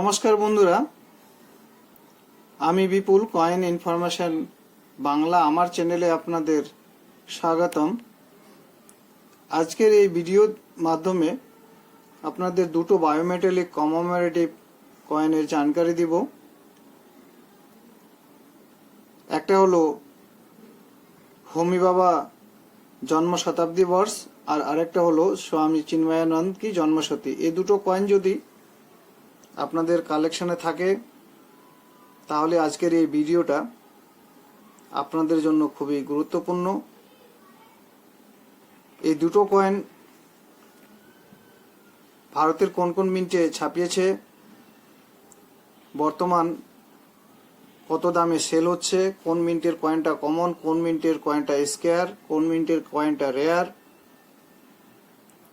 নমস্কার বন্ধুরা। আমি বিপুল কয়েন ইনফরমেশন বাংলা, আমার চ্যানেলে আপনাদের স্বাগতম। আজকের এই ভিডিওর মাধ্যমে আপনাদের দুটো বায়োমেটালিক কমোমেরেটিভ কয়েনের জানকারি দিব। একটা হলো হোমি বাবা জন্ম শতাব্দী বর্ষ, আর আরেকটা হলো স্বামী চিন্ময়ানন্দ কি জন্মশতী এই দুটো কয়েন যদি আপনাদের কালেকশনে থাকে, তাহলে আজকের এই ভিডিওটা আপনাদের জন্য খুবই গুরুত্বপূর্ণ। এই দুটো কয়েন ভারতের কোন কোন মিন্টে ছাপিয়েছে, বর্তমান কত দামে সেল হচ্ছে, কোন মিন্টের কয়েনটা কমন কোন মিন্টের কয়েনটা স্কেয়ার কোন মিন্টের কয়েনটা রেয়ার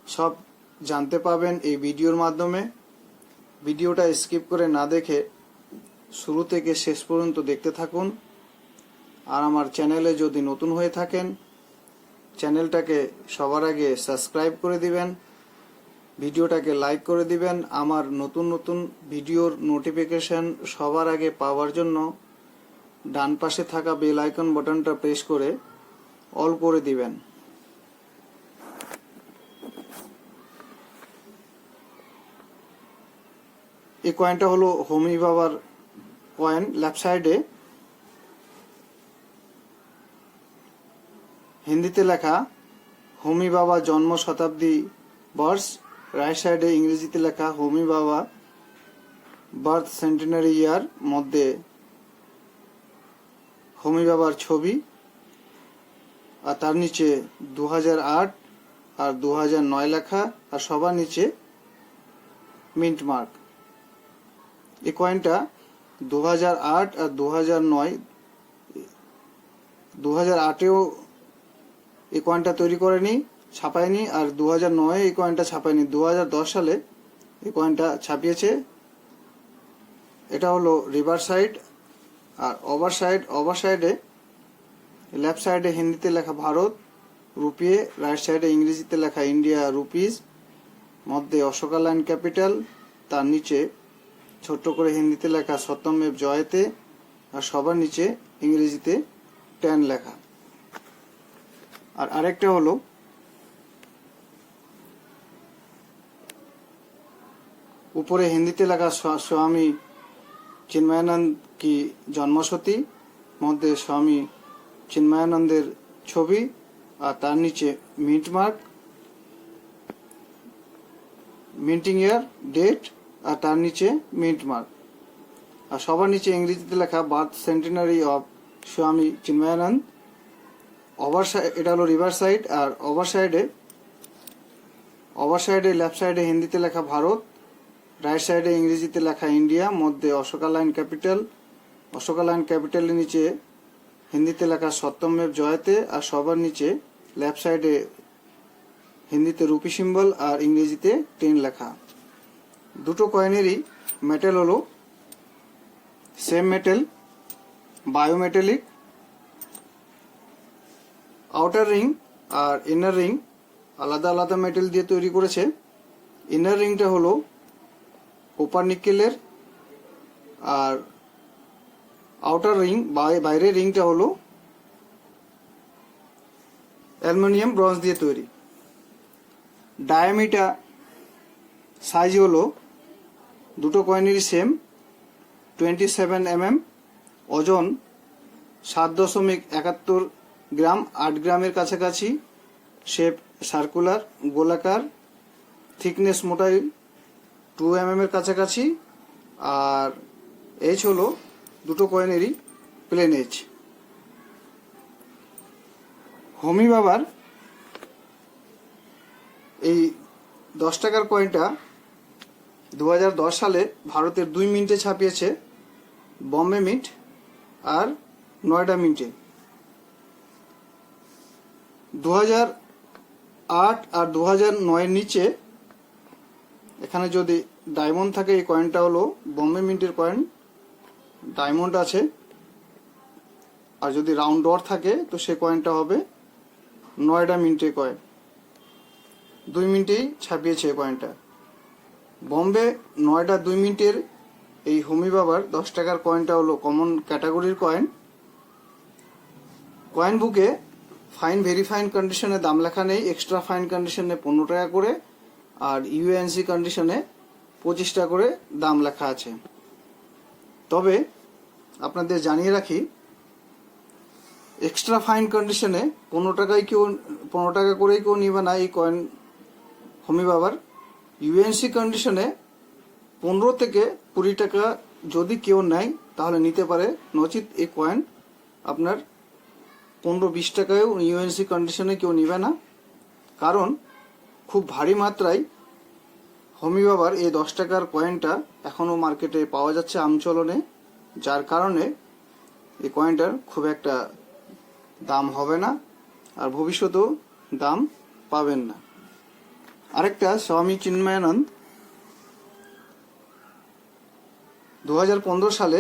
সব জানতে পাবেন এই ভিডিওর মাধ্যমে। ভিডিওটা স্কিপ করে না দেখে শুরু থেকে শেষ পর্যন্ত দেখতে থাকুন। আর আমার চ্যানেলে যদি নতুন হয়ে থাকেন, চ্যানেলটাকে সবার আগে সাবস্ক্রাইব করে দিবেন, ভিডিওটাকে লাইক করে দিবেন। আমার নতুন নতুন ভিডিওর নোটিফিকেশন সবার আগে পাওয়ার জন্য ডান পাশে থাকা বেল আইকন বাটনটা প্রেস করে অল করে দিবেন। এই কয়েনটা হলো হোমি বাবার কয়েন লেফট সাইডে হিন্দিতে লেখা, হোমি বাবা জন্ম শতাব্দী বর্ষ রাইট সাইডে ইংরেজিতে লেখা, হোমি বাবা বার্থ সেন্টেনারি ইয়ার মধ্যে হোমি বাবার ছবি, আর তার নিচে দু আর দু লেখা, আর সবার নিচে মিন্ট মার্ক। এই কয়েনটা দু আর দু হাজার নয় দু আটেও এই কয়েনটা তৈরি করেনি, ছাপায়নি, আর দু হাজার নয় এই কয়েনটা ছাপায়নি। দু হাজার দশ সালে এই কয়েনটা ছাপিয়েছে। এটা হলো রিভার সাইড আর ওভার সাইড ওভার সাইডে লেফট সাইডে হিন্দিতে লেখা ভারত রুপিয়ে রাইট সাইডে ইংরেজিতে লেখা ইন্ডিয়া রুপিস মধ্যে অশোকা লাইন ক্যাপিটাল তার নিচে ছোট্ট করে হিন্দিতে লেখা সত্যমেব জয়তে আর সবার নিচে ইংরেজিতে টেন লেখা। আর আরেকটা হলো, উপরে হিন্দিতে লেখা স্বামী চিন্ময়ানন্দ কি জন্মসতী, মধ্যে স্বামী চিন্ময়ানন্দের ছবি আর তার নিচে mint mark, minting year date আর তার নিচে মিন্ট মার্ক। আর সবার নিচে ইংরেজিতে লেখা বার্থ সেন্টেনারি অফ স্বামী চিন্ময়ানন্দ। ওভার সাইড এটা হলো রিভার সাইড আর ওভার সাইডে ওভার সাইডে লেফট সাইডে হিন্দিতে লেখা ভারত, রাইট সাইডে ইংরেজিতে লেখা ইন্ডিয়া, মধ্যে Ashoka lion capital, Ashoka lion ক্যাপিটালের নিচে হিন্দিতে লেখা সত্যমেব জয়তে, আর সবার নিচে লেফট সাইডে হিন্দিতে রুপি সিম্বল, আর ইংরেজিতে টেন লেখা। দুটো কয়েনেরই মেটেল হলো। Same metal bimetallic outer ring আর ইনার রিং আলাদা আলাদা মেটেল দিয়ে তৈরি করেছে। ইনার রিংটা হলো কোপার নিকেলের আর আউটার রিং বাইরের রিংটা হলো অ্যালুমিনিয়াম ব্রঞ্জ দিয়ে তৈরি। ডায়ামিটা সাইজ হলো দুটো কয়েনেরই সেম টোয়েন্টি সেভেন এমএম ওজন সাত দশমিক একাত্তর গ্রাম, আট গ্রামের কাছাকাছি শেপ সার্কুলার গোলাকার থিকনেস মোটাইল টু এম এর কাছাকাছি, আর এইচ হলো দুটো কয়েনেরই প্লেন এইচ হোমি বাবার এই দশ টাকার কয়েনটা দু হাজার দশ সালে ভারতের দুই মিনিটে ছাপিয়েছে বম্বে মিন্ট আর নয়ডা মিন্টে দু আট আর দু হাজার নয়ের নিচে এখানে যদি ডায়মন্ড থাকে, এই কয়েনটা হলো বম্বে মিন্টের কয়েন ডায়মন্ড আছে। আর যদি রাউন্ড ডর থাকে, তো সে কয়েনটা হবে নয়ডা মিন্টের কয়েন দুই মিনিটেই ছাপিয়েছে এই কয়েনটা বম্বে নয়টা দুই মিনিটের এই হোমি বাবার দশ টাকার কয়েনটা হলো কমন ক্যাটাগরির কয়েন কয়েন বুকে ফাইন ভেরিফাইন কন্ডিশনে দাম লেখা নেই এক্সট্রা ফাইন কন্ডিশনে পনেরো টাকা করে, আর ইউএনসি কন্ডিশনে পঁচিশ টাকা করে দাম লেখা আছে। তবে আপনাদের জানিয়ে রাখি এক্সট্রা ফাইন কন্ডিশনে পনেরো টাকায় কেউ, পনেরো টাকা করেই কেউ নিবে না এই কয়েন হোমি বাবার। ইউএনসি কন্ডিশনে পনেরো থেকে কুড়ি টাকা যদি কেউ নেয়, তাহলে নিতে পারে নচিত এই কয়েন আপনার পনেরো বিশ টাকায়ও ইউএনসি কন্ডিশনে কেউ নিবে না। কারণ খুব ভারী মাত্রায় হোমি বাবার এই দশ টাকার কয়েনটা এখনও মার্কেটে পাওয়া যাচ্ছে আমচলনে, যার কারণে এই কয়েনটার খুব একটা দাম হবে না, আর ভবিষ্যতেও দাম পাবেন না। আরেকটা স্বামী চিন্ময়ানন্দ দু হাজার পনেরো সালে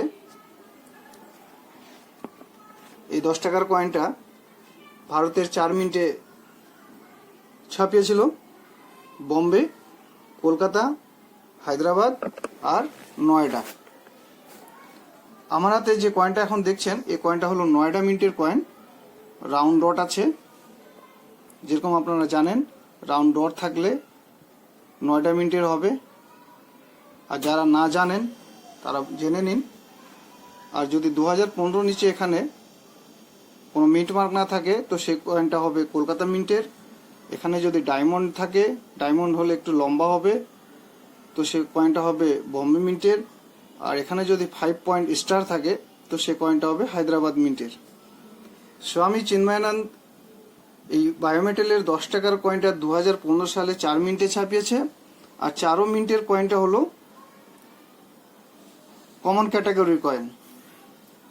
এই দশ টাকার কয়েনটা ভারতের চার মিনিটে ছাপিয়েছিল। বোম্বে, কলকাতা, হায়দ্রাবাদ আর নয়ডা। আমার হাতে যে কয়েনটা এখন দেখছেন, এই কয়েনটা হলো নয়ডা মিন্টের কয়েন রাউন্ড ডট আছে। যেরকম আপনারা জানেন রাউন্ড ডট থাকলে নয়ডা মিনিটের হবে। আর যারা না জানেন, তারা জেনে নিন। আর যদি দু হাজার পনেরো নিচে এখানে কোনো মিন্ট মার্ক না থাকে, তো সে কয়েনটা হবে কলকাতা মিন্টের। এখানে যদি ডায়মন্ড থাকে, ডায়মন্ড হলে একটু লম্বা হবে। তো সে কয়েনটা হবে বম্বে মিন্টের। আর এখানে যদি ফাইভ পয়েন্ট স্টার থাকে, তো সে কয়েনটা হবে হায়দ্রাবাদ মিন্টের। স্বামী চিন্ময়ানন্দ এই বায়োমেটেলের দশ টাকার কয়েনটা দু হাজার পনেরো সালে চার মিনিটে ছাপিয়েছে, আর চারো মিনিটের কয়েনটা হলো কমন ক্যাটাগরির কয়েন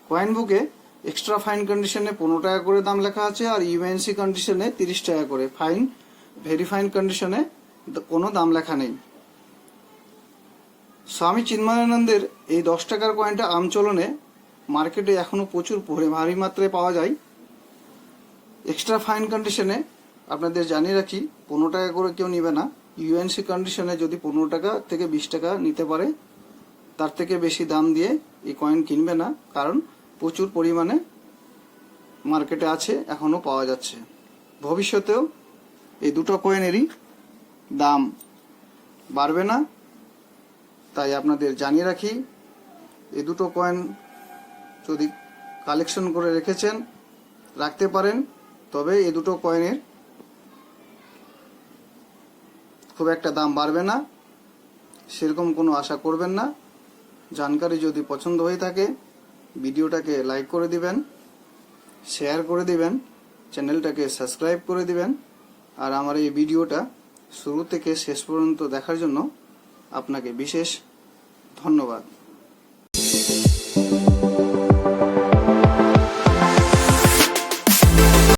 কয়েন বুকে এক্সট্রা ফাইন কন্ডিশনে পনেরো টাকা করে দাম লেখা আছে, আর ইউএনসি কন্ডিশনে তিরিশ টাকা করে। ফাইন ভেরি ফাইন কন্ডিশনে কোনো দাম লেখা নেই। স্বামী চিন্ময়ানন্দের এই দশ টাকার কয়েনটা আমচলনে মার্কেটে এখনও প্রচুর পরি- ভারী মাত্রায় পাওয়া যায়। এক্সট্রা ফাইন কন্ডিশনে আপনাদের জানিয়ে রাখি, পনেরো টাকা করে কেউ নিবে না। ইউএনসি কন্ডিশনে যদি পনেরো টাকা থেকে বিশ টাকা নিতে পারে, তার থেকে বেশি দাম দিয়ে এই কয়েন কিনবে না, কারণ প্রচুর পরিমাণে মার্কেটে আছে, এখনও পাওয়া যাচ্ছে। ভবিষ্যতেও এই দুটো কয়েনেরই দাম বাড়বে না। তাই আপনাদের জানিয়ে রাখি, এই দুটো কয়েন যদি কালেকশন করে রেখেছেন, রাখতে পারেন। তবে এই দুটো কয়েনের খুব একটা দাম বাড়বে না। সেরকম কোনো আশা করবেন না। জানকারি যদি পছন্দ হয়ে থাকে, ভিডিওটাকে লাইক করে দিবেন শেয়ার করে দিবেন চ্যানেলটাকে সাবস্ক্রাইব করে দিবেন, আর আমার এই ভিডিওটা শুরু থেকে শেষ পর্যন্ত দেখার জন্য আপনাকে বিশেষ ধন্যবাদ।